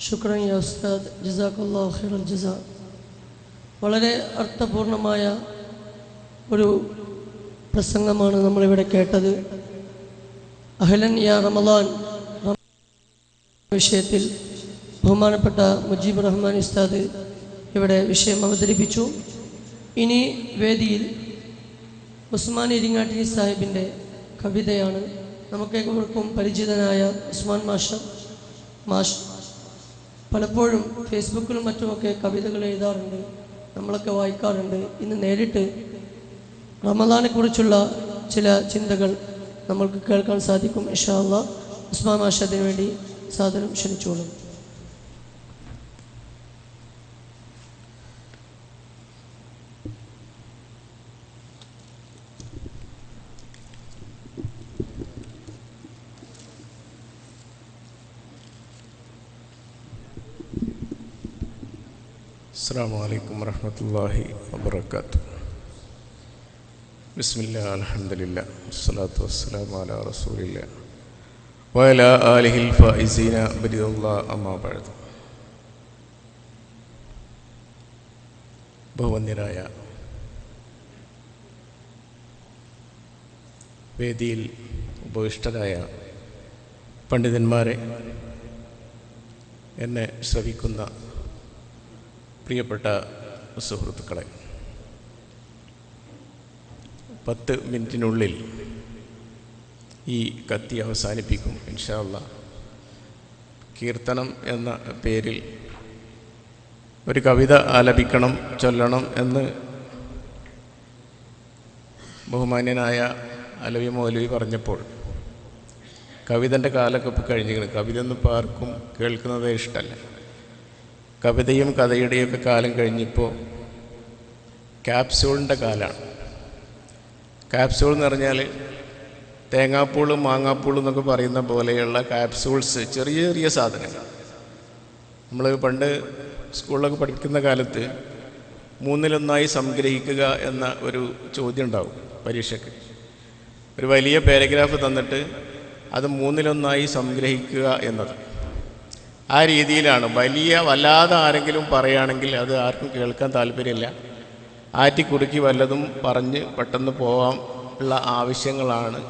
ശുക്രൻ യാ ഉസ്താദ്. ജസാഖുല്ലാ ഖൈറൽ ജസാ. വളരെ അർത്ഥപൂർണമായ ഒരു പ്രസംഗമാണ് നമ്മളിവിടെ കേട്ടത്. അഹ്ലൻ യാ റമലാൻ വിഷയത്തിൽ ബഹുമാനപ്പെട്ട മുജീബ് റഹ്മാൻ ഉസ്താദ് ഇവിടെ വിഷയം അവതരിപ്പിച്ചു. ഇനി വേദിയിൽ ഉസ്മാൻ ഇരിങ്ങാട്ടി സാഹിബിന്റെ കവിതയാണ്. നമുക്കേവർക്കും പരിചിതനായ ഉസ്മാൻ മാഷ മാഷ് പലപ്പോഴും ഫേസ്ബുക്കിലും മറ്റുമൊക്കെ കവിതകൾ എഴുതാറുണ്ട് നമ്മളൊക്കെ വായിക്കാറുണ്ട്. ഇന്ന് നേരിട്ട് റമദാനെ കുറിച്ചുള്ള ചില ചിന്തകൾ നമ്മൾക്ക് കേൾക്കാൻ സാധിക്കും ഇഷാ അള്ളാ. ഉസ്മാൻ മാഷ വേണ്ടി സാധനം ക്ഷണിച്ചോളും. السلام عليكم ورحمة الله وبركاته بسم الله الحمد لله والصلاة والسلام على رسول الله وعلى آله الفائزين برضا الله أما بعد ബഹുവന്യരായ വേദിയിൽ ഉപവിഷ്ടരായ പണ്ഡിതന്മാരെ എന്നെ ശ്രവിക്കുന്ന പ്രിയപ്പെട്ട സുഹൃത്തുക്കളെ പത്ത് മിനിറ്റിനുള്ളിൽ ഈ കത്തി അവസാനിപ്പിക്കും ഇൻഷാല്ല കീർത്തനം എന്ന പേരിൽ ഒരു കവിത ആലപിക്കണം ചൊല്ലണം എന്ന് ബഹുമാന്യനായ അലവി മൗലവി പറഞ്ഞപ്പോൾ കവിതന്റെ കാലൊക്കെ ഇപ്പോൾ കഴിഞ്ഞിരിക്കുന്നു. കവിത ഒന്നും ഇപ്പോൾ ആർക്കും കേൾക്കുന്നതേ ഇഷ്ടമല്ല കവിതയും കഥയുടെയൊക്കെ കാലം കഴിഞ്ഞപ്പോൾ ക്യാപ്സ്യൂളിന്റെ കാലമാണ് ക്യാപ്സ്യൂൾ എന്ന് പറഞ്ഞാൽ തേങ്ങാപ്പൂളും മാങ്ങാപ്പൂളും എന്നൊക്കെ പറയുന്ന പോലെയുള്ള ക്യാപ്സ്യൂൾസ് ചെറിയ ചെറിയ സാധനങ്ങൾ. നമ്മൾ പണ്ട് സ്കൂളിലൊക്കെ പഠിക്കുന്ന കാലത്ത് മൂന്നിലൊന്നായി സംഗ്രഹിക്കുക എന്ന ഒരു ചോദ്യം ഉണ്ടാവും പരീക്ഷയ്ക്ക്. ഒരു വലിയ പാരഗ്രാഫ് തന്നിട്ട് അത് മൂന്നിലൊന്നായി സംഗ്രഹിക്കുക എന്നത്. ആ രീതിയിലാണ്. വലിയ വല്ലാതെ ആരെങ്കിലും പറയുകയാണെങ്കിൽ അത് ആർക്കും കേൾക്കാൻ താല്പര്യമില്ല. ആറ്റിക്കുറുക്കി വല്ലതും പറഞ്ഞ് പെട്ടെന്ന് പോകാൻ ഉള്ള ആവശ്യങ്ങളാണ്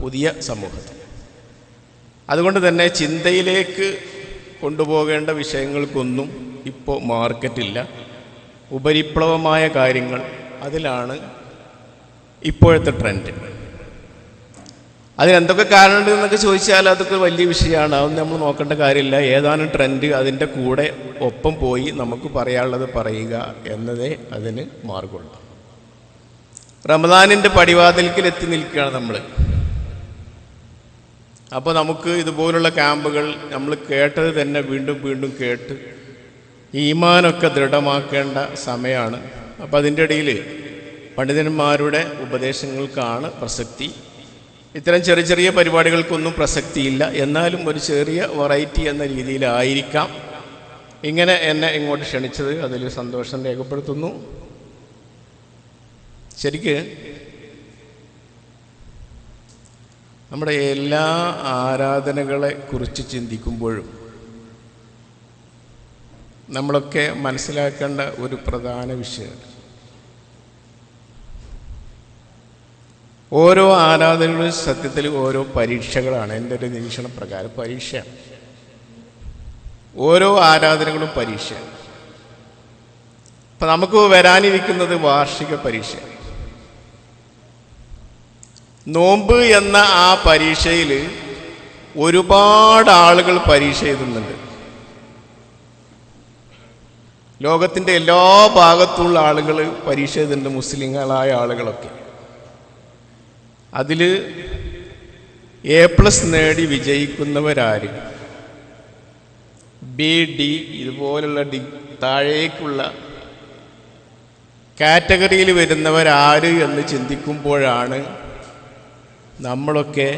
പുതിയ സമൂഹത്തിൽ. അതുകൊണ്ട് തന്നെ ചിന്തയിലേക്ക് കൊണ്ടുപോകേണ്ട വിഷയങ്ങൾക്കൊന്നും ഇപ്പോൾ മാർക്കറ്റില്ല. ഉപരിപ്ലവമായ കാര്യങ്ങൾ അതിലാണ് ഇപ്പോഴത്തെ ട്രെൻഡ്. അതിനെന്തൊക്കെ കാരണമുണ്ട് എന്നൊക്കെ ചോദിച്ചാൽ അതൊക്കെ വലിയ വിഷയമാണ്. അതൊന്നും നമ്മൾ നോക്കേണ്ട കാര്യമില്ല. ഏതാണ് ട്രെൻഡ് അതിന്റെ കൂടെ ഒപ്പം പോയി നമുക്ക് പറയാനുള്ളത് പറയുക എന്നതേ അതിന് മാർഗമുള്ളൂ. റമദാനിന്റെ പടിവാതിൽക്കിൽ എത്തി നിൽക്കുകയാണ് നമ്മൾ. അപ്പോൾ നമുക്ക് ഇതുപോലുള്ള ക്യാമ്പുകൾ നമ്മൾ കേട്ടത് തന്നെ വീണ്ടും വീണ്ടും കേട്ട് ഈമാനൊക്കെ ദൃഢമാക്കേണ്ട സമയമാണ്. അപ്പോൾ അതിന്റെ ഇടയിൽ പണ്ഡിതന്മാരുടെ ഉപദേശങ്ങൾക്കാണ് പ്രസക്തി ഇത്തരം ചെറിയ ചെറിയ പരിപാടികൾക്കൊന്നും പ്രസക്തിയില്ല. എന്നാലും ഒരു ചെറിയ വെറൈറ്റി എന്ന രീതിയിലായിരിക്കാം. ഇങ്ങനെ എന്നെ ഇങ്ങോട്ട് ക്ഷണിച്ചത് അതിൽ സന്തോഷം രേഖപ്പെടുത്തുന്നു. ശരിക്ക് നമ്മുടെ എല്ലാ ആരാധനകളെ കുറിച്ച് ചിന്തിക്കുമ്പോഴും നമ്മളൊക്കെ മനസ്സിലാക്കേണ്ട ഒരു പ്രധാന വിഷയമാണ് ഓരോ ആരാധനകളും സത്യത്തിൽ ഓരോ പരീക്ഷകളാണ്. എന്റെ ഒരു നിരീക്ഷണ പ്രകാരം പരീക്ഷയാണ്. ഓരോ ആരാധനകളും പരീക്ഷയാണ്. അപ്പം നമുക്ക് വരാനിരിക്കുന്നത് വാർഷിക പരീക്ഷ നോമ്പ് എന്ന ആ പരീക്ഷയിൽ ഒരുപാട് ആളുകൾ പരീക്ഷ എഴുതുന്നുണ്ട്. ലോകത്തിന്റെ എല്ലാ ഭാഗത്തുള്ള ആളുകൾ പരീക്ഷ എഴുതുന്നുണ്ട്. മുസ്ലിങ്ങളായ ആളുകളൊക്കെ. അതിൽ എ പ്ലസ് നേടി വിജയിക്കുന്നവരാര്? ബി ഡി ഇതുപോലുള്ള ഡി താഴേക്കുള്ള കാറ്റഗറിയിൽ വരുന്നവരാര് എന്ന് ചിന്തിക്കുമ്പോഴാണ് നമ്മളൊക്കെ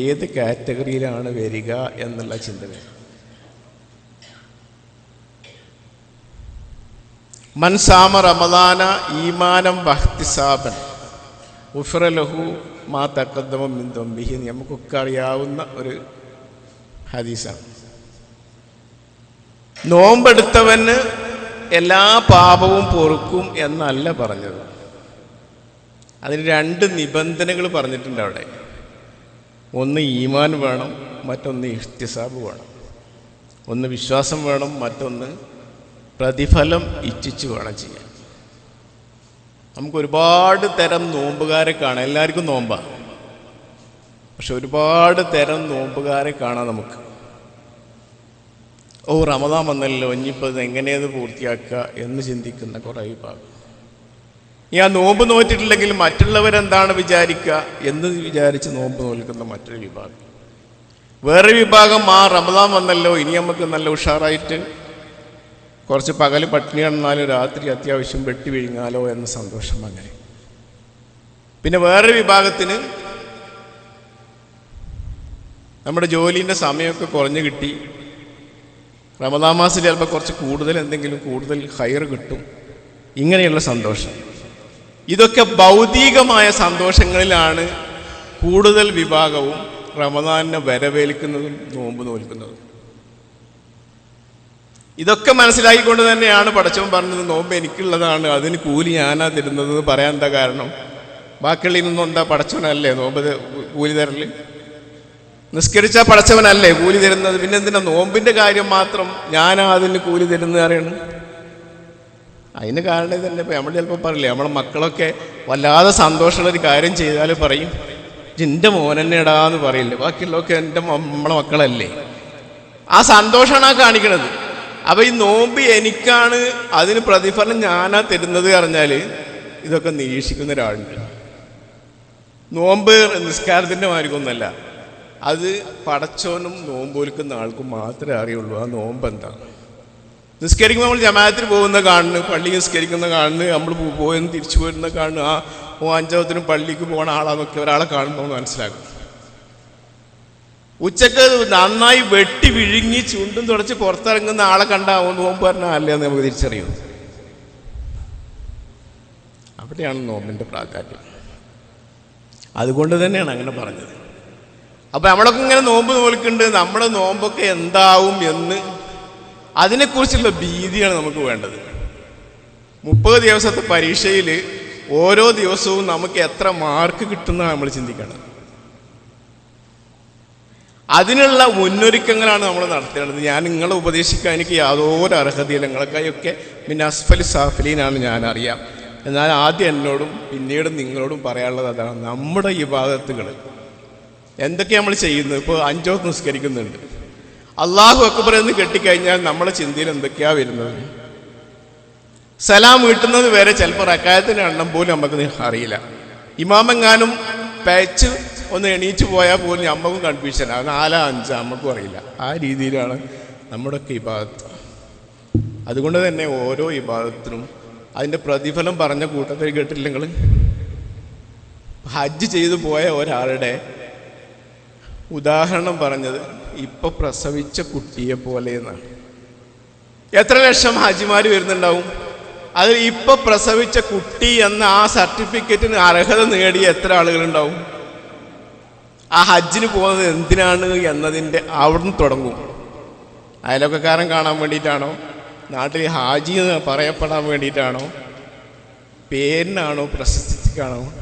ഏത് കാറ്റഗറിയിലാണ് വരിക എന്നുള്ള ചിന്ത വരും മൻസാമ റമദാന ഈമാനം വഹ്തിസാബൻ ഉഫ്രലഹു മാ തക്കദ്ദമം മിൻ ദംബിഹി നമുക്കൊക്കെ അറിയാവുന്ന ഒരു ഹദീസാണ്. നോമ്പെടുത്തവന് എല്ലാ പാപവും പൊറുക്കും എന്നല്ല പറഞ്ഞത്. അതിന് രണ്ട് നിബന്ധനകൾ പറഞ്ഞിട്ടുണ്ട് അവിടെ. ഒന്ന് ഈമാൻ വേണം മറ്റൊന്ന് ഇഷ്തിസാബ് വേണം. ഒന്ന് വിശ്വാസം വേണം മറ്റൊന്ന് പ്രതിഫലം ഇച്ഛിച്ച് വേണം ചെയ്യാൻ. നമുക്ക് ഒരുപാട് തരം നോമ്പുകാരെ കാണാം. എല്ലാവർക്കും നോമ്പാണ് പക്ഷെ ഒരുപാട് തരം നോമ്പുകാരെ കാണാം നമുക്ക്. ഓ റമദാൻ വന്നല്ലോ. ഇനിയിപ്പോൾ എങ്ങനെയത് പൂർത്തിയാക്കുക എന്ന് ചിന്തിക്കുന്ന കുറേ വിഭാഗം. ആ നോമ്പ് നോറ്റിട്ടില്ലെങ്കിൽ മറ്റുള്ളവരെന്താണ് വിചാരിക്കുക എന്ന് വിചാരിച്ച് നോമ്പ് നോൽക്കുന്ന മറ്റൊരു വിഭാഗം. വേറെ വിഭാഗം ആ റമദാൻ വന്നല്ലോ. ഇനി നമുക്ക് നല്ല ഉഷാറായിട്ട് കുറച്ച് പകൽ പട്ടിണി കിടന്നാലും രാത്രി അത്യാവശ്യം വെട്ടി വിഴുങ്ങാലോ എന്ന സന്തോഷം അങ്ങനെ. പിന്നെ വേറൊരു വിഭാഗത്തിന് നമ്മുടെ ജോലിന്റെ സമയമൊക്കെ കുറഞ്ഞു കിട്ടി. റമദാ മാസം ചിലപ്പോൾ കുറച്ച് കൂടുതൽ എന്തെങ്കിലും കൂടുതൽ ഹയർ കിട്ടും. ഇങ്ങനെയുള്ള സന്തോഷം. ഇതൊക്കെ ഭൗതികമായ സന്തോഷങ്ങളിലാണ് കൂടുതൽ വിഭാഗവും റമദാനിനെ വരവേൽക്കുന്നതും നോമ്പ് നോൽക്കുന്നതും. ഇതൊക്കെ മനസ്സിലാക്കിക്കൊണ്ട് തന്നെയാണ് പടച്ചവൻ പറഞ്ഞത് നോമ്പ് എനിക്കുള്ളതാണ് അതിന് കൂലി ഞാനാ തരുന്നത് പറയാൻ എന്താ കാരണം? ബാക്കിയുള്ളിൽ നിന്നും എന്താ പടച്ചവനല്ലേ നോമ്പ് കൂലി തരൽ? നിസ്കരിച്ച പടച്ചവനല്ലേ കൂലി തരുന്നത്? പിന്നെ എന്തിനാ നോമ്പിന്റെ കാര്യം മാത്രം ഞാനാ അതിന് കൂലി തരുന്നത് അറിയണം? അതിന് കാരണം ഇതല്ലേ. ഇപ്പൊ നമ്മൾ ചിലപ്പോൾ പറയില്ലേ നമ്മളെ മക്കളൊക്കെ വല്ലാതെ സന്തോഷമുള്ള ഒരു കാര്യം ചെയ്താൽ പറയും എന്റെ മോനെന്നെടാന്ന് പറയില്ലേ ബാക്കിയുള്ളതൊക്കെ എന്റെ നമ്മളെ മക്കളല്ലേ? ആ സന്തോഷമാണ് കാണിക്കണത്. അപ്പൊ ഈ നോമ്പ് എനിക്കാണ് അതിന് പ്രതിഫലം ഞാനാ തരുന്നത് പറഞ്ഞാൽ ഇതൊക്കെ നിരീക്ഷിക്കുന്ന ഒരാളുണ്ട്. നോമ്പ് നിസ്കാരത്തിന്റെ മാർഗമൊന്നുമല്ല അത് പടച്ചോനും നോമ്പൊലിക്കുന്ന ആൾക്കും മാത്രമേ അറിയുള്ളൂ. ആ നോമ്പ് എന്താ? നിസ്കരിക്കുമ്പോൾ നമ്മൾ ജമാഅത്തിൽ പോകുന്ന കാണുന്നു പള്ളി നിസ്കരിക്കുന്ന കാണുന്നു നമ്മൾ പോയെന്ന് തിരിച്ചു പോരുന്ന കാണുന്നു ആ ഓ അഞ്ചാമത്തിനും പള്ളിക്ക് പോണ ആളാന്നൊക്കെ ഒരാളെ കാണുമ്പോൾ മനസ്സിലാക്കും ഉച്ചയ്ക്ക് നന്നായി വെട്ടി വിഴുങ്ങി ചുണ്ടും തുടച്ച് പുറത്തിറങ്ങുന്ന ആളെ കണ്ട നോമ്പ് പറഞ്ഞാൽ അല്ലേ എന്ന് നമുക്ക് തിരിച്ചറിയും. അവിടെയാണ് നോമ്പിന്റെ പ്രാധാന്യം അതുകൊണ്ട് തന്നെയാണ് അങ്ങനെ പറഞ്ഞത്. അപ്പൊ നമ്മളൊക്കെ ഇങ്ങനെ നോമ്പ് നോൽക്കുന്നുണ്ട് നമ്മുടെ നോമ്പൊക്കെ എന്താവും എന്ന് അതിനെക്കുറിച്ചുള്ള ഭീതിയാണ് നമുക്ക് വേണ്ടത്. മുപ്പത് ദിവസത്തെ പരീക്ഷയിൽ ഓരോ ദിവസവും നമുക്ക് എത്ര മാർക്ക് കിട്ടുന്നതാണ് നമ്മൾ ചിന്തിക്കേണ്ടത്. അതിനുള്ള മുന്നൊരുക്കങ്ങളാണ് നമ്മൾ നടത്തേണ്ടത്. ഞാൻ നിങ്ങളെ ഉപദേശിക്കാൻ എനിക്ക് യാതൊരു അർഹതയില്ല. നിങ്ങളെക്കായൊക്കെ അസ്ഫലി സാഫലീനാണ് ഞാൻ അറിയാം എന്നാൽ ആദ്യം എന്നോടും പിന്നീട് നിങ്ങളോടും പറയാനുള്ളത് അതാണ്. നമ്മുടെ ഈ ഭാഗത്തുകൾ എന്തൊക്കെ നമ്മൾ ചെയ്യുന്നത്? ഇപ്പോൾ അഞ്ചോ നിസ്കരിക്കുന്നുണ്ട്. അള്ളാഹു അക്ബർ എന്ന് കെട്ടിക്കഴിഞ്ഞാൽ നമ്മുടെ ചിന്തയിൽ എന്തൊക്കെയാ വരുന്നത്? സലാം വീട്ടുന്നത് വരെ ചിലപ്പോൾ റക്കായത്തിന്റെ എണ്ണം പോലും നമുക്ക് അറിയില്ല. ഇമാമെങ്ങാനും പേച്ച് ഒന്ന് എണീച്ചു പോയാൽ പോലും അമ്മക്കും കൺഫ്യൂഷൻ അത് നാലാ അഞ്ചാ അമ്മക്കും അറിയില്ല. ആ രീതിയിലാണ് നമ്മുടെയൊക്കെ ഇബാദത്ത്. അതുകൊണ്ട് തന്നെ ഓരോ ഇബാദത്തിനും അതിന്റെ പ്രതിഫലം പറഞ്ഞ കൂട്ടത്തിൽ കേട്ടില്ലെങ്കിൽ ഹജ്ജ് ചെയ്തു പോയ ഒരാളുടെ ഉദാഹരണം പറഞ്ഞത് ഇപ്പൊ പ്രസവിച്ച കുട്ടിയെ പോലെ എന്നാണ്. എത്ര ലക്ഷം ഹാജിമാർ വരുന്നുണ്ടാവും? അതിൽ ഇപ്പൊ പ്രസവിച്ച കുട്ടി എന്ന ആ സർട്ടിഫിക്കറ്റിന് അർഹത നേടിയ എത്ര ആളുകളുണ്ടാവും? ആ ഹജ്ജിന് പോകുന്നത് എന്തിനാണ് എന്നതിന്റെ അവിടുന്ന് തുടങ്ങും. അയലൊക്കെക്കാരൻ കാണാൻ വേണ്ടിയിട്ടാണോ? നാട്ടിൽ ഹാജി എന്ന് പറയപ്പെടാൻ വേണ്ടിയിട്ടാണോ? പേരിനാണോ? പ്രശസ്തിക്കാണോ?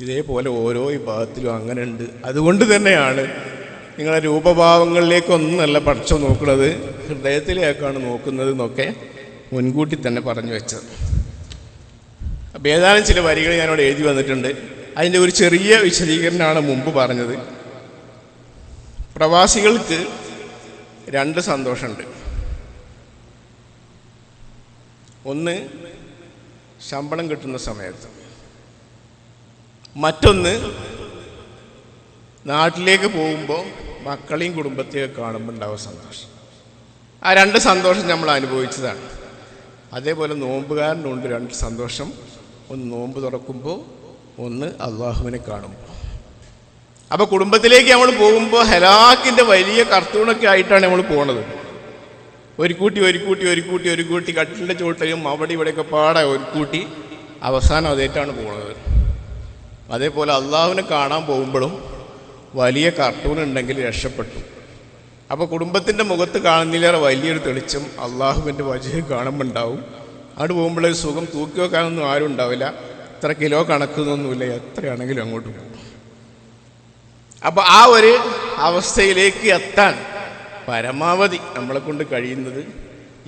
ഇതേപോലെ ഓരോ വിഭാഗത്തിലും അങ്ങനെ ഉണ്ട് അതുകൊണ്ട് തന്നെയാണ് നിങ്ങളെ രൂപഭാവങ്ങളിലേക്കൊന്നല്ല പഠിച്ചു നോക്കുന്നത് ഹൃദയത്തിലേക്കാണ് നോക്കുന്നത് എന്നൊക്കെ മുൻകൂട്ടി തന്നെ പറഞ്ഞു വെച്ചത്. അപ്പോൾ ഏതാനും ചില വരികൾ ഞാനിവിടെ എഴുതി വന്നിട്ടുണ്ട്. അതിന്റെ ഒരു ചെറിയ വിശദീകരണമാണ് മുമ്പ് പറഞ്ഞത്. പ്രവാസികൾക്ക് രണ്ട് സന്തോഷമുണ്ട്. ഒന്ന് ശമ്പളം കിട്ടുന്ന സമയത്ത്. മറ്റൊന്ന് നാട്ടിലേക്ക് പോകുമ്പോൾ മക്കളെയും കുടുംബത്തെയും കാണുമ്പോൾ ഉണ്ടാവും സന്തോഷം. ആ രണ്ട് സന്തോഷം നമ്മൾ അനുഭവിച്ചതാണ്. അതേപോലെ നോമ്പുകാരനുണ്ട് രണ്ട് സന്തോഷം. ഒന്ന് നോമ്പ് തുറക്കുമ്പോൾ ഒന്ന് അള്ളാഹുവിനെ കാണുമ്പോൾ അപ്പോൾ കുടുംബത്തിലേക്ക് നമ്മൾ പോകുമ്പോൾ ഹലാക്കിന്റെ വലിയ കർത്തൂണൊക്കെ ആയിട്ടാണ് നമ്മൾ പോണത്. ഒരു കൂട്ടി ഒരു കൂട്ടി ഒരു കൂട്ടി ഒരു കൂട്ടി കട്ടിലിന്റെ ചുവട്ടിലും അവിടെ ഇവിടെയൊക്കെ പാടെ ഒരു കൂട്ടി അവസാനം അതേറ്റാണ് പോണത്. അതേപോലെ അള്ളാഹുവിനെ കാണാൻ പോകുമ്പോഴും വലിയ കർട്ടൂൺ ഉണ്ടെങ്കിൽ രക്ഷപ്പെട്ടു. അപ്പോൾ കുടുംബത്തിന്റെ മുഖത്ത് കാണുന്നില്ലേറെ വലിയൊരു തെളിച്ചം അള്ളാഹുവിന്റെ വജയം കാണുമ്പോൾ ഉണ്ടാവും. അങ്ങോട്ട് പോകുമ്പോൾ ഒരു സുഖം തൂക്കി വെക്കാനൊന്നും ആരും ഉണ്ടാവില്ല. ഇത്ര കിലോ കണക്കുന്നൊന്നുമില്ല. എത്രയാണെങ്കിലും അങ്ങോട്ട് പോകും. അപ്പോൾ ആ ഒരു അവസ്ഥയിലേക്ക് എത്താൻ പരമാവധി നമ്മളെ കൊണ്ട് കഴിയുന്നത്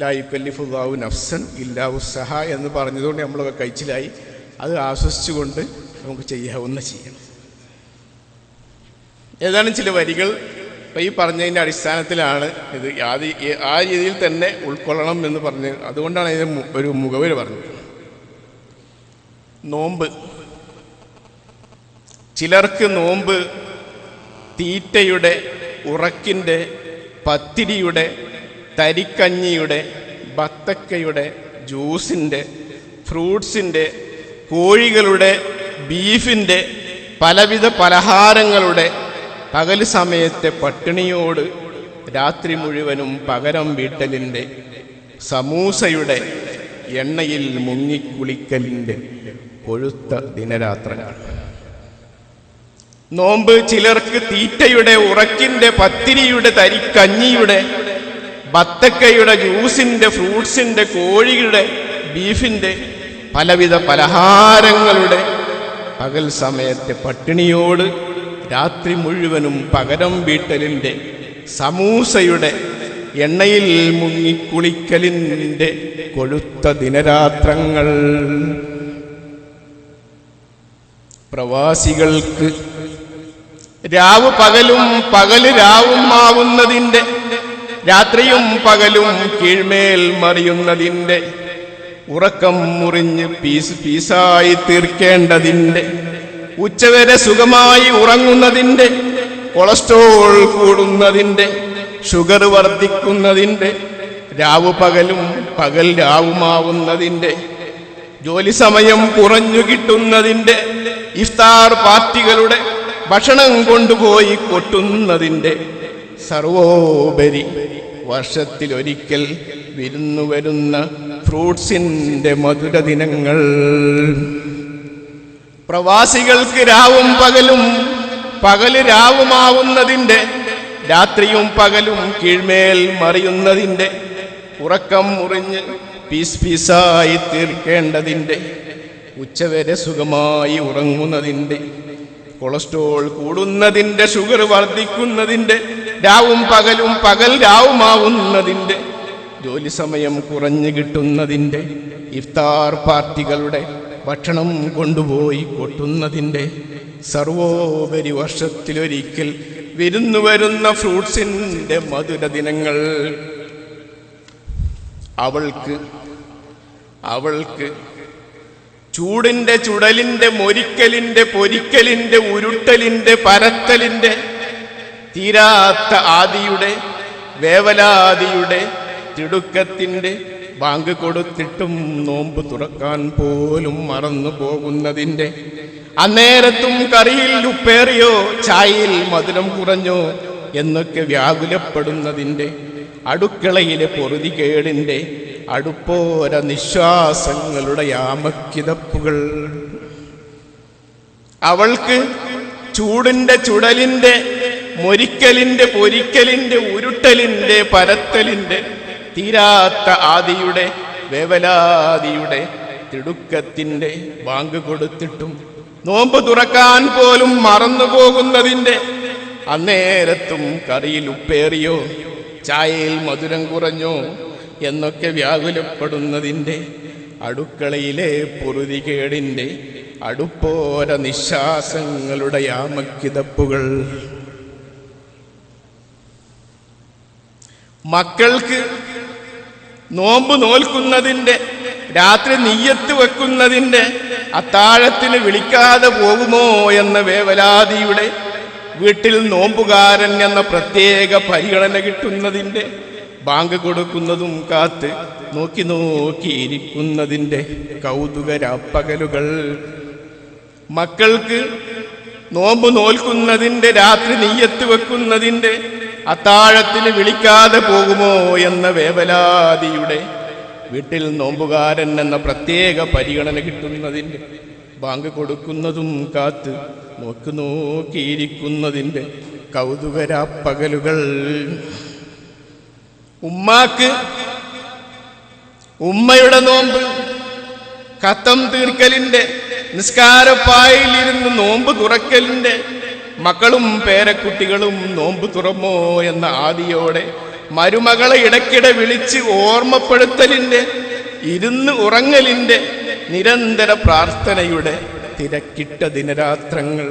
ലായിക്കല്ലിഫുല്ലാവു നഫ്സൻ ഇല്ലാവു സഹ എന്ന് പറഞ്ഞതുകൊണ്ട് നമ്മളൊക്കെ കഴിച്ചിലായി. അത് ആശ്വസിച്ചുകൊണ്ട് നമുക്ക് ചെയ്യാവുന്ന ചെയ്യണം. ഏതാനും ചില വരികൾ ഇപ്പം ഈ പറഞ്ഞതിന്റെ അടിസ്ഥാനത്തിലാണ് ഇത് ആ രീതിയിൽ തന്നെ ഉൾക്കൊള്ളണം എന്ന് പറഞ്ഞ് അതുകൊണ്ടാണ് ഇതിന് ഒരു മുഖവര് പറഞ്ഞത്. നോമ്പ്. ചിലർക്ക് നോമ്പ് തീറ്റയുടെ ഉറക്കിന്റെ പത്തിരിയുടെ തരിക്കഞ്ഞിയുടെ ബത്തക്കയുടെ ജ്യൂസിന്റെ ഫ്രൂട്ട്സിന്റെ കോഴികളുടെ ബീഫിന്റെ പലവിധ പലഹാരങ്ങളുടെ പകൽ സമയത്തെ പട്ടിണിയോട് രാത്രി മുഴുവനും പകരം വീട്ടലിന്റെ സമൂസയുടെ എണ്ണയിൽ മുങ്ങിക്കുളിക്കലിന്റെ കൊഴുത്ത ദിനരാത്രങ്ങൾ നോമ്പ് ചിലർക്ക് തീറ്റയുടെ ഉറക്കിന്റെ പത്തിരിയുടെ തരിക്കഞ്ഞിയുടെ ബത്തക്കയുടെ ജ്യൂസിന്റെ ഫ്രൂട്ട്സിന്റെ കോഴിയുടെ ബീഫിന്റെ പലവിധ പലഹാരങ്ങളുടെ പകൽ സമയത്തെ പട്ടിണിയോട് രാത്രി മുഴുവനും പകരം വീട്ടലിന്റെ സമൂസയുടെ എണ്ണയിൽ മുങ്ങിക്കുളിക്കലിന്റെ കൊഴുത്ത ദിനരാത്രങ്ങൾ. പ്രവാസികൾക്ക് രാവ് പകലും പകൽ രാവും ആവുന്നതിന്റെ രാത്രിയും പകലും കീഴ്മേൽ മറിയുന്നതിന്റെ ഉറക്കം മുറിഞ്ഞ് പീസ് പീസായി തീർക്കേണ്ടതിന്റെ ഉച്ചവരെ സുഖമായി ഉറങ്ങുന്നതിന്റെ കൊളസ്ട്രോൾ കൂടുന്നതിന്റെ ഷുഗർ വർദ്ധിക്കുന്നതിന്റെ രാവ് പകലും പകൽ രാവുമാവുന്നതിന്റെ ജോലി സമയം കുറഞ്ഞു കിട്ടുന്നതിന്റെ ഇഫ്താർ പാർട്ടികളുടെ ഭക്ഷണം കൊണ്ടുപോയി കൊട്ടുന്നതിന്റെ സർവോപരി വർഷത്തിലൊരിക്കൽ വിരുന്നു വരുന്ന ഫ്രൂട്ട്സിന്റെ മധുര ദിനങ്ങൾ. പ്രവാസികൾക്ക് രാവും പകലും പകൽ രാവുമാവുന്നതിന്റെ രാത്രിയും പകലും കീഴ്മേൽ മറിയുന്നതിന്റെ ഉറക്കം മുറിഞ്ഞ് പീസ് പീസായി തീർക്കേണ്ടതിന്റെ ഉച്ചവരെ സുഖമായി ഉറങ്ങുന്നതിന്റെ കൊളസ്ട്രോൾ കൂടുന്നതിന്റെ ഷുഗർ വർദ്ധിക്കുന്നതിന്റെ രാവും പകലും പകൽ രാവുമാവുന്നതിന്റെ ജോലി സമയം കുറഞ്ഞു കിട്ടുന്നതിന്റെ ഇഫ്താർ പാർട്ടികളുടെ ഭക്ഷണം കൊണ്ടുപോയി കൊട്ടുന്നതിന്റെ സർവോപരി വർഷത്തിലൊരിക്കൽ വിരുന്നു വരുന്ന ഫ്രൂട്ട്സിന്റെ മധുര ദിനങ്ങൾ അവൾക്ക് അവൾക്ക് ചൂടിന്റെ ചുടലിന്റെ മൊരിക്കലിന്റെ പൊരിക്കലിന്റെ ഉരുട്ടലിന്റെ പരത്തലിന്റെ തീരാത്ത ആദിയുടെ വേവലാദിയുടെ തിടുക്കത്തിന്റെ ബാങ്ക് കൊടുത്തിട്ടും നോമ്പ് തുറക്കാൻ പോലും മറന്നു പോകുന്നതിന്റെ അന്നേരത്തും കറിയിൽ ഉപ്പേറിയോ ചായയിൽ മധുരം കുറഞ്ഞോ എന്നൊക്കെ വ്യാകുലപ്പെടുന്നതിന്റെ അടുക്കളയിലെ പൊറുതികേടിന്റെ അടുപ്പോര നിശ്വാസങ്ങളുടെ യാമക്കിതപ്പുകൾ. അവൾക്ക് ചൂടിന്റെ ചുടലിന്റെ മൊരിക്കലിന്റെ പൊരിക്കലിന്റെ ഉരുട്ടലിന്റെ പരത്തലിന്റെ തീരാത്ത ആദിയുടെ വേവലാദിയുടെ തിടുക്കത്തിന്റെ വാങ്ക് കൊടുത്തിട്ടും നോമ്പ് തുറക്കാൻ പോലും മറന്നു പോകുന്നതിന്റെ അന്നേരത്തും കറിയിൽ ഉപ്പേറിയോ ചായയിൽ മധുരം കുറഞ്ഞോ എന്നൊക്കെ വ്യാകുലപ്പെടുന്നതിന്റെ അടുക്കളയിലെ പൊറുതികേടിന്റെ അടുപ്പോര നിശ്വാസങ്ങളുടെ യാമക്കിതപ്പുകൾ. മക്കൾക്ക് നോമ്പ് നോൽക്കുന്നതിന്റെ രാത്രി നെയ്യത്ത് വെക്കുന്നതിന്റെ അത്താഴത്തിന് വിളിക്കാതെ പോകുമോ എന്ന വേവലാതിയുടെ വീട്ടിൽ നോമ്പുകാരൻ എന്ന പ്രത്യേക പരിഗണന കിട്ടുന്നതിന്റെ ബാങ്ക് കൊടുക്കുന്നതും കാത്ത് നോക്കി നോക്കി ഇരിക്കുന്നതിന്റെ കൗതുകരാപ്പകലുകൾ. മക്കൾക്ക് നോമ്പ് നോൽക്കുന്നതിന്റെ രാത്രി നെയ്യത്ത് വെക്കുന്നതിന്റെ അത്താഴത്തിന് വിളിക്കാതെ പോകുമോ എന്ന വേവലാതിയുടെ വീട്ടിൽ നോമ്പുകാരൻ എന്ന പ്രത്യേക പരിഗണന കിട്ടുന്നതിന്റെ ബാങ്ക് കൊടുക്കുന്നതും കാത്ത് നോക്കി നോക്കിയിരിക്കുന്നതിന്റെ കൗതുകരാപ്പകലുകൾ. ഉമ്മാക്ക് ഉമ്മയുടെ നോമ്പ് കത്തം തീർക്കലിന്റെ നിസ്കാരപ്പായിലിരുന്ന് നോമ്പ് തുറക്കലിന്റെ മക്കളും പേരക്കുട്ടികളും നോമ്പ് തുറമോ എന്ന ആദിയോടെ മരുമകളെ ഇടയ്ക്കിടെ വിളിച്ച് ഓർമ്മപ്പെടുത്തലിന്റെ ഇരുന്ന് ഉറങ്ങലിന്റെ നിരന്തര പ്രാർത്ഥനയുടെ തിരക്കിട്ട ദിനരാത്രങ്ങൾ.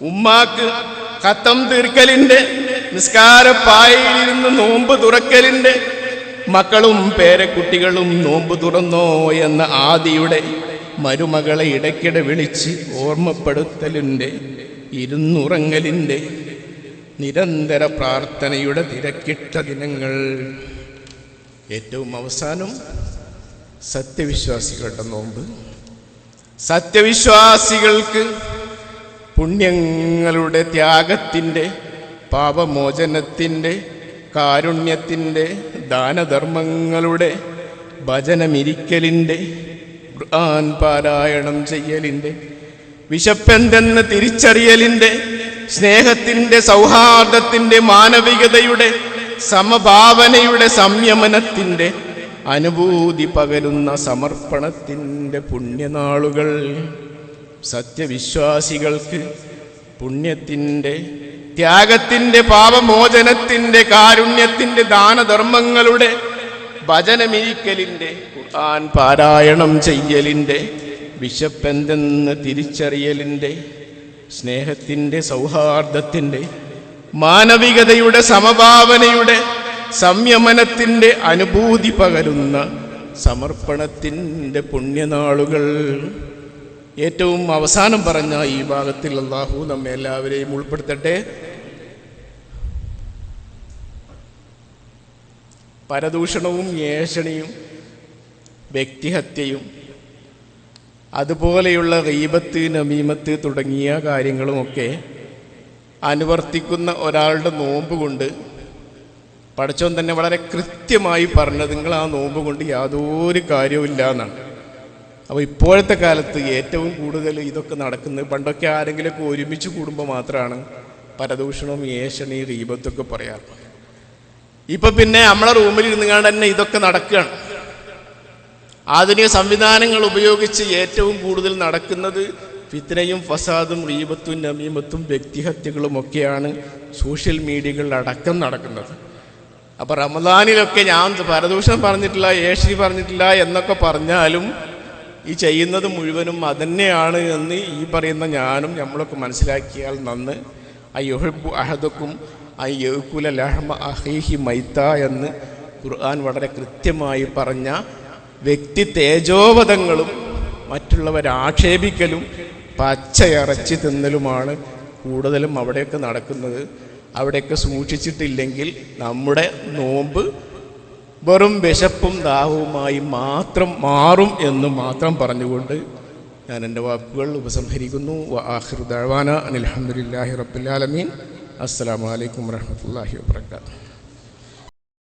ഉമ്മാക്ക് കത്തം തീർക്കലിന്റെ നിസ്കാരപ്പായയിലിരുന്ന് നോമ്പ് തുറക്കലിന്റെ മക്കളും പേരക്കുട്ടികളും നോമ്പ് തുറന്നോ എന്ന ആദിയുടെ മരുമകളെ ഇടയ്ക്കിടെ വിളിച്ച് ഓർമ്മപ്പെടുത്തലിന്റെ ഇരുന്നുറങ്ങലിന്റെ നിരന്തര പ്രാർത്ഥനയുടെ തിരക്കിട്ട ദിനങ്ങൾ. ഏറ്റവും അവസാനം സത്യവിശ്വാസികളുടെ നോമ്പ്. സത്യവിശ്വാസികൾക്ക് പുണ്യങ്ങളുടെ ത്യാഗത്തിന്റെ പാപമോചനത്തിന്റെ കാരുണ്യത്തിന്റെ ദാനധർമ്മങ്ങളുടെ ഭജനമിരിക്കലിന്റെ ഖുർആൻ പാരായണം ചെയ്യലിന്റെ വിശപ്പെന്തെന്ന് തിരിച്ചറിയലിന്റെ സ്നേഹത്തിന്റെ സൗഹാർദ്ദത്തിന്റെ മാനവികതയുടെ സമഭാവനയുടെ സംയമനത്തിന്റെ അനുഭൂതി പകരുന്ന സമർപ്പണത്തിന്റെ പുണ്യനാളുകൾ. സത്യവിശ്വാസികൾക്ക് പുണ്യത്തിന്റെ ത്യാഗത്തിന്റെ പാപമോചനത്തിന്റെ കാരുണ്യത്തിന്റെ ദാനധർമ്മങ്ങളുടെ ഭജനമിരിക്കലിന്റെ ഖുർആൻ പാരായണം ചെയ്യലിന്റെ വിശപ്പെന്തെന്ന് തിരിച്ചറിയലിന്റെ സ്നേഹത്തിന്റെ സൗഹാർദ്ദത്തിന്റെ മാനവികതയുടെ സമഭാവനയുടെ സംയമനത്തിന്റെ അനുഭൂതി പകരുന്ന സമർപ്പണത്തിന്റെ പുണ്യനാളുകൾ. ഏറ്റവും അവസാനം പറഞ്ഞ ഈ ഭാഗത്തിൽ അള്ളാഹു നമ്മെ എല്ലാവരെയും ഉൾപ്പെടുത്തട്ടെ. പരദൂഷണവും ഏഷണിയും വ്യക്തിഹത്യയും അതുപോലെയുള്ള റീബത്ത് നമീമത്ത് തുടങ്ങിയ കാര്യങ്ങളുമൊക്കെ അനുവർത്തിക്കുന്ന ഒരാളുടെ നോമ്പ് കൊണ്ട് പഠിച്ചോൻ തന്നെ വളരെ കൃത്യമായി പറഞ്ഞത് നിങ്ങൾ ആ നോമ്പ് കൊണ്ട് യാതൊരു കാര്യവുമില്ല എന്നാണ് അപ്പോൾ ഇപ്പോഴത്തെ കാലത്ത് ഏറ്റവും കൂടുതൽ ഇതൊക്കെ നടക്കുന്നത് പണ്ടൊക്കെ ആരെങ്കിലുമൊക്കെ ഒരുമിച്ച് കൂടുമ്പോൾ മാത്രമാണ് പരദൂഷണവും ഏഷണി റീബത്തൊക്കെ പറയാറ്. ഇപ്പം പിന്നെ നമ്മളെ റൂമിൽ ഇരുന്നുകൊണ്ട് തന്നെ ഇതൊക്കെ നടക്കുകയാണ് ആധുനിക സംവിധാനങ്ങൾ ഉപയോഗിച്ച് ഏറ്റവും കൂടുതൽ നടക്കുന്നത് ഫിത്തനയും ഫസാദും റീബത്തും നമീമത്തും വ്യക്തിഹത്യകളും ഒക്കെയാണ് സോഷ്യൽ മീഡിയകളിൽ അടക്കം നടക്കുന്നത്. അപ്പോൾ റമദാനിലൊക്കെ ഞാൻ പരദൂഷണം പറഞ്ഞിട്ടില്ല യേശു പറഞ്ഞിട്ടില്ല എന്നൊക്കെ പറഞ്ഞാലും ഈ ചെയ്യുന്നത് മുഴുവനും അതന്നെയാണ് എന്ന് ഈ പറയുന്ന ഞാനും നമ്മളൊക്കെ മനസ്സിലാക്കിയാൽ നന്ന് അയ്യൊഹബു അഹദക്കും അയ്യക്കുല ലഹമ അഹീഹി മൈത്ത എന്ന് ഖുർആൻ വളരെ കൃത്യമായി പറഞ്ഞ വ്യക്തി തേജോവധങ്ങളും മറ്റുള്ളവരെ ആക്ഷേപിക്കലും പച്ചയിറച്ചി തിന്നലുമാണ് കൂടുതലും അവിടെയൊക്കെ നടക്കുന്നത്. അവിടെയൊക്കെ സൂക്ഷിച്ചിട്ടില്ലെങ്കിൽ നമ്മുടെ നോമ്പ് വെറും വിശപ്പും ദാഹവുമായി മാത്രം മാറും എന്ന് മാത്രം പറഞ്ഞുകൊണ്ട് ഞാൻ എന്റെ വാക്കുകൾ ഉപസംഹരിക്കുന്നു. ആഹിർ ദഴവാന അനിൽഹമുല്ലാഹി റബ്ബുലാലമീൻ അസ്സാം വലൈക്കും വാഹമത്തല്ലാഹി വാബർക്കാത്തു